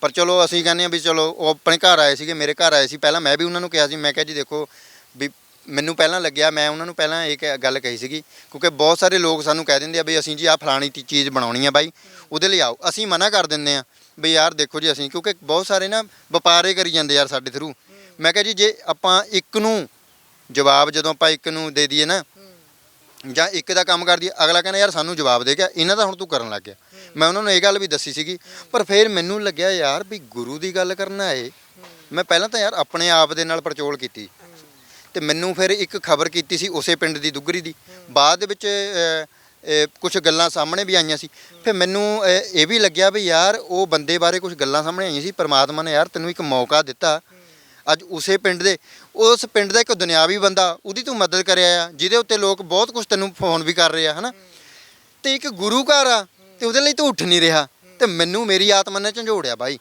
ਪਰ ਚਲੋ ਅਸੀਂ ਕਹਿੰਦੇ ਆ ਵੀ ਚਲੋ ਉਹ ਆਪਣੇ ਘਰ ਆਏ ਸੀਗੇ, ਮੇਰੇ ਘਰ ਆਏ ਸੀ। ਪਹਿਲਾਂ ਮੈਂ ਵੀ ਉਹਨਾਂ ਨੂੰ ਕਿਹਾ ਸੀ, ਮੈਂ ਕਿਹਾ ਜੀ ਦੇਖੋ ਵੀ ਮੈਨੂੰ ਪਹਿਲਾਂ ਲੱਗਿਆ, ਮੈਂ ਉਹਨਾਂ ਨੂੰ ਪਹਿਲਾਂ ਇਹ ਕ- ਗੱਲ ਕਹੀ ਸੀਗੀ, ਕਿਉਂਕਿ ਬਹੁਤ ਸਾਰੇ ਲੋਕ ਸਾਨੂੰ ਕਹਿ ਦਿੰਦੇ ਆ ਵੀ ਅਸੀਂ ਜੀ ਆਹ ਫਲਾਣੀ ਤੀ, ਚੀਜ਼ ਬਣਾਉਣੀ ਆ ਬਾਈ, ਉਹਦੇ ਲਈ ਆਓ। ਅਸੀਂ ਮਨਾ ਕਰ ਦਿੰਦੇ ਆ ਵੀ ਯਾਰ ਦੇਖੋ ਜੀ ਅਸੀਂ, ਕਿਉਂਕਿ ਬਹੁਤ ਸਾਰੇ ਨਾ ਵਪਾਰੇ ਕਰੀ ਜਾਂਦੇ ਯਾਰ ਸਾਡੇ ਥਰੂ ਮੈਂ ਕਿਹਾ ਜੀ, ਜੇ ਆਪਾਂ ਇੱਕ ਨੂੰ ਜਵਾਬ ਜਦੋਂ ਆਪਾਂ ਇੱਕ ਨੂੰ ਦੇ ਦਈਏ ਨਾ, ਜਾਂ ਇੱਕ ਦਾ ਕੰਮ ਕਰਦੀ ਅਗਲਾ ਕਹਿੰਦਾ ਯਾਰ ਸਾਨੂੰ ਜਵਾਬ ਦੇ ਗਿਆ ਇਹਨਾਂ ਦਾ ਹੁਣ ਤੂੰ ਕਰਨ ਲੱਗ ਗਿਆ। ਮੈਂ ਉਹਨਾਂ ਨੂੰ ਇਹ ਗੱਲ ਵੀ ਦੱਸੀ ਸੀਗੀ, ਪਰ ਫਿਰ ਮੈਨੂੰ ਲੱਗਿਆ ਯਾਰ ਵੀ ਗੁਰੂ ਦੀ ਗੱਲ ਕਰਨਾ ਏ। ਮੈਂ ਪਹਿਲਾਂ ਤਾਂ ਯਾਰ ਆਪਣੇ ਆਪ ਦੇ ਨਾਲ ਪਰਚੋਲ ਕੀਤੀ। ਤੇ ਮੈਨੂੰ ਫਿਰ ਇੱਕ ਖਬਰ ਕੀਤੀ ਸੀ ਉਸੇ ਪਿੰਡ ਦੀ ਦੁੱਗਰੀ ਦੀ। ਬਾਅਦ ਦੇ ਵਿੱਚ ਕੁਝ ਗੱਲਾਂ ਸਾਹਮਣੇ ਵੀ ਆਈਆਂ ਸੀ। ਫਿਰ ਮੈਨੂੰ ਇਹ ਵੀ ਲੱਗਿਆ ਵੀ ਯਾਰ ਉਹ ਬੰਦੇ ਬਾਰੇ ਕੁਝ ਗੱਲਾਂ ਸਾਹਮਣੇ ਆਈਆਂ ਸੀ। ਪਰਮਾਤਮਾ ਨੇ ਯਾਰ ਤੈਨੂੰ ਇੱਕ ਮੌਕਾ ਦਿੱਤਾ। ਅੱਜ ਉਸੇ ਪਿੰਡ ਦੇ, ਉਸ ਪਿੰਡ ਦਾ ਇੱਕ ਦੁਨਿਆਵੀ ਬੰਦਾ ਉਹਦੀ ਤੂੰ ਮਦਦ ਕਰਿਆ ਆ, ਜਿਹਦੇ ਉੱਤੇ ਲੋਕ ਬਹੁਤ ਕੁਝ ਤੈਨੂੰ ਫੋਨ ਵੀ ਕਰ ਰਹੇ ਆ, ਹਨਾ। ਤੇ ਇੱਕ ਗੁਰੂ ਘਰ ਆ। ਤੇ ਉਹਦੇ ਲਈ ਤੂੰ ਉੱਠ ਨਹੀਂ ਰਿਹਾ। ਤੇ ਮੈਨੂੰ ਮੇਰੀ ਆਤਮਾ ਨੇ ਝੰਜੋੜਿਆ ਬਾਈ।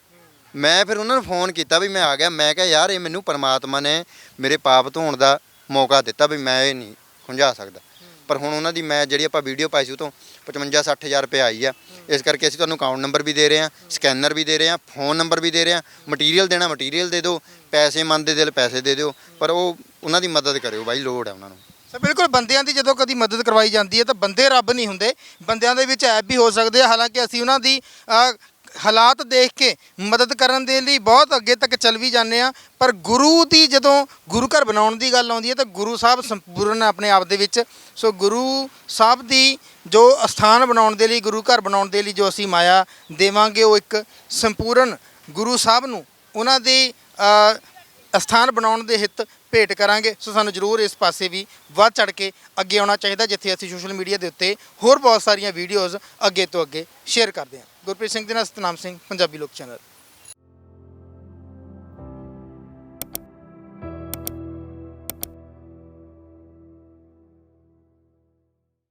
ਮੈਂ ਫਿਰ ਉਹਨਾਂ ਨੂੰ ਫੋਨ ਕੀਤਾ ਵੀ ਮੈਂ ਆ ਗਿਆ। ਮੈਂ ਕਿਹਾ, ਯਾਰ, ਇਹ ਮੈਨੂੰ ਪਰਮਾਤਮਾ ਨੇ ਮੇਰੇ ਪਾਪ ਧੋਣ ਦਾ ਮੌਕਾ ਦਿੱਤਾ ਵੀ ਮੈਂ ਇਹ ਨਹੀਂ ਖੁੰਝਾ ਸਕਦਾ। ਪਰ ਹੁਣ ਉਹਨਾਂ ਦੀ ਮੈਂ ਜਿਹੜੀ ਆਪਾਂ ਵੀਡੀਓ ਪਾਈ ਸੀ ਉਹ ਤੋਂ 55 60000 ਰੁਪਏ ਆਈ ਆ। ਇਸ ਕਰਕੇ ਅਸੀਂ ਤੁਹਾਨੂੰ ਅਕਾਊਂਟ ਨੰਬਰ ਵੀ ਦੇ ਰਹੇ ਹਾਂ ਸਕੈਨਰ ਵੀ ਦੇ ਰਹੇ ਹਾਂ ਫੋਨ ਨੰਬਰ ਵੀ ਦੇ ਰਹੇ ਹਾਂ। ਮਟੀਰੀਅਲ ਦੇਣਾ ਮਟੀਰੀਅਲ ਦੇ ਦਿਓ। ਪੈਸੇ ਮੰਨਦੇ ਦਿਲ, ਪੈਸੇ ਦੇ ਦਿਓ। ਪਰ ਉਹ ਉਹਨਾਂ ਦੀ ਮਦਦ ਕਰਿਓ ਬਾਈ, ਲੋੜ ਹੈ ਉਹਨਾਂ ਨੂੰ। ਸਰ ਬਿਲਕੁਲ ਬੰਦਿਆਂ ਦੀ ਜਦੋਂ ਕਦੀ ਮਦਦ ਕਰਵਾਈ ਜਾਂਦੀ ਹੈ ਤਾਂ ਬੰਦੇ ਰੱਬ ਨਹੀਂ ਹੁੰਦੇ। ਬੰਦਿਆਂ ਦੇ ਵਿੱਚ ਐਬ ਵੀ ਹੋ ਸਕਦੇ ਆ। ਹਾਲਾਂਕਿ ਅਸੀਂ ਉਹਨਾਂ ਦੀ ਅ, ਹਾਲਾਤ ਦੇਖ ਕੇ ਮਦਦ ਕਰਨ ਦੇ ਲਈ ਬਹੁਤ ਅੱਗੇ ਤੱਕ ਚੱਲ ਵੀ ਜਾਂਦੇ ਆ ਪਰ ਗੁਰੂ ਦੀ ਜਦੋਂ ਗੁਰੂ ਘਰ ਬਣਾਉਣ ਦੀ ਗੱਲ ਆਉਂਦੀ ਹੈ ਤਾਂ ਗੁਰੂ ਸਾਹਿਬ ਸੰਪੂਰਨ ਹੈ ਆਪਣੇ ਆਪ ਦੇ ਵਿੱਚ। ਸੋ ਗੁਰੂ ਸਾਹਿਬ ਦੀ ਜੋ ਅਸਥਾਨ ਬਣਾਉਣ ਦੇ ਲਈ ਗੁਰੂ ਘਰ ਬਣਾਉਣ ਦੇ ਲਈ ਜੋ ਅਸੀਂ ਮਾਇਆ ਦੇਵਾਂਗੇ ਉਹ ਇੱਕ ਸੰਪੂਰਨ ਗੁਰੂ ਸਾਹਿਬ ਨੂੰ ਉਹਨਾਂ ਦੀ ਅ, ਅਸਥਾਨ ਬਣਾਉਣ ਦੇ ਹਿੱਤ ਭੇਟ ਕਰਾਂਗੇ। ਸੋ ਸਾਨੂੰ ਜਰੂਰ ਇਸ ਪਾਸੇ ਵੀ ਵੱਧ ਚੜ ਕੇ ਅੱਗੇ ਆਉਣਾ ਚਾਹੀਦਾ, ਜਿੱਥੇ ਅਸੀਂ ਸੋਸ਼ਲ ਮੀਡੀਆ ਦੇ ਉੱਤੇ ਹੋਰ ਬਹੁਤ ਸਾਰੀਆਂ ਵੀਡੀਓਜ਼ ਅੱਗੇ ਤੋਂ ਅੱਗੇ ਸ਼ੇਅਰ ਕਰਦੇ ਹਾਂ। ਗੁਰਪ੍ਰੀਤ ਸਿੰਘ ਦੇ ਨਾਲ ਸਤਨਾਮ ਸਿੰਘ, ਪੰਜਾਬੀ ਲੋਕ ਚੈਨਲ।